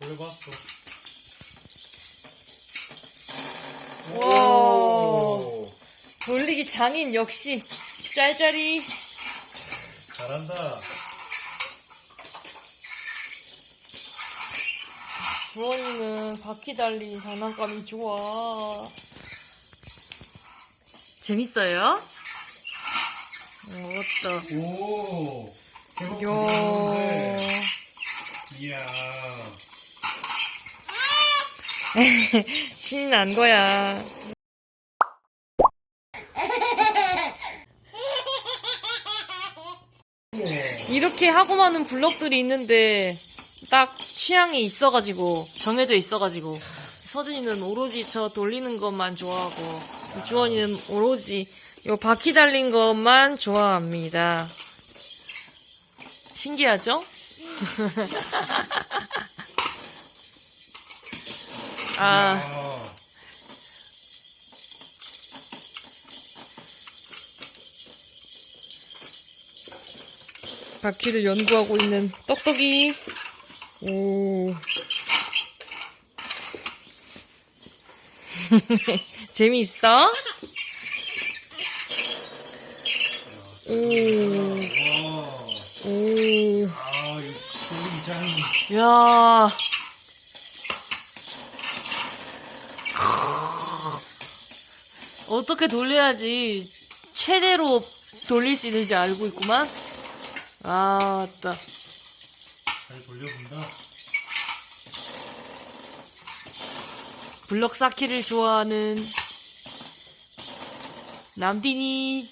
돌려봤어. 와. 돌리기 장인 역시 짤짤이. 잘한다. 주원이는 바퀴 달린 장난감이 좋아. 재밌어요? 어, 맞다. 오. 제법 요. 부드러운데. 이야. 신난 거야. 이렇게 하고 많은 블럭들이 있는데 딱 취향이 있어가지고 정해져 있어가지고 서준이는 오로지 저 돌리는 것만 좋아하고 주원이는 오로지 요 바퀴 달린 것만 좋아합니다. 신기하죠? 아. 아. 바퀴를 연구하고 있는 떡떡이. 오. 재미있어? 오, 와. 오, 아, 이 돌리기 장인. 야. 어떻게 돌려야지 최대로 돌릴 수 있는지 알고 있구만. 아, 맞다. 잘 돌려본다. 블럭 쌓기를 좋아하는 남딘이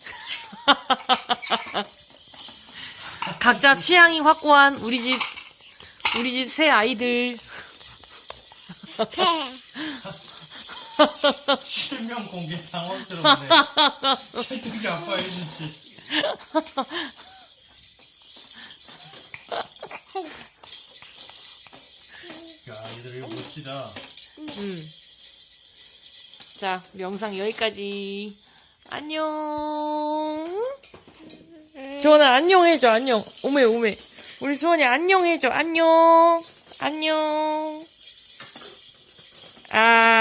각자 취향이 확고한 우리 집 우리 집 새 아이들 실명 공개 당황스럽네. 찰떡이 아빠 이름인지. 야, 얘들 이거 멋지다. 음. 자 우리 영상 여기까지 안녕 조원아 안녕 해줘 안녕 오메 오메 우리 수원이 안녕 해줘 안녕 안녕 아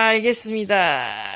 알겠습니다